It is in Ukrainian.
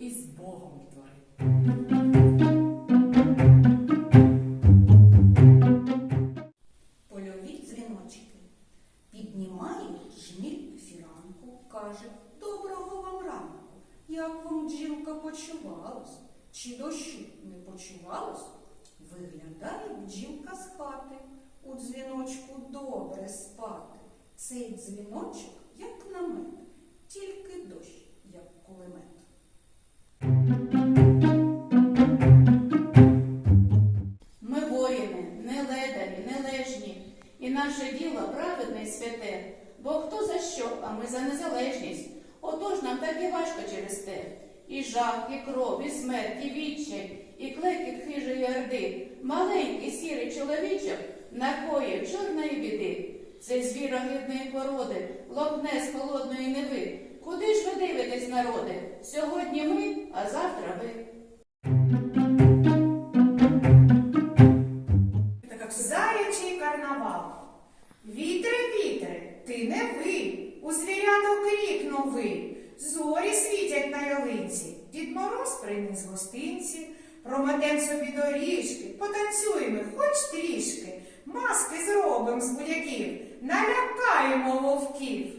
і з Богом фіранку, каже Доброго вам ранку. Як вам бджілка почувалась? Чи дощу не почувалось? Виглядає бджілка з хати. У дзвіночку добре спати. Цей дзвіночок, наше діло праведне й святе, бо хто за що, а ми за незалежність. Отож нам так і важко через те. І жах, і кров, і смерть, і відчай, і клекіт хижої орди, маленький сірий чоловічок накоїв чорної біди. Це звір огидної породи, лопне з холодної неви. Куди ж ви дивитесь, народи? Сьогодні ми, а завтра ви. Заячий карнавал. Вітре, вітре, ти не ви, у звіряток рік новий. Зорі світять на ялинці, Дід Мороз приніс гостинці, Промадем собі доріжки, потанцюємо хоч трішки, маски зробим з будяків, налякаємо вовків.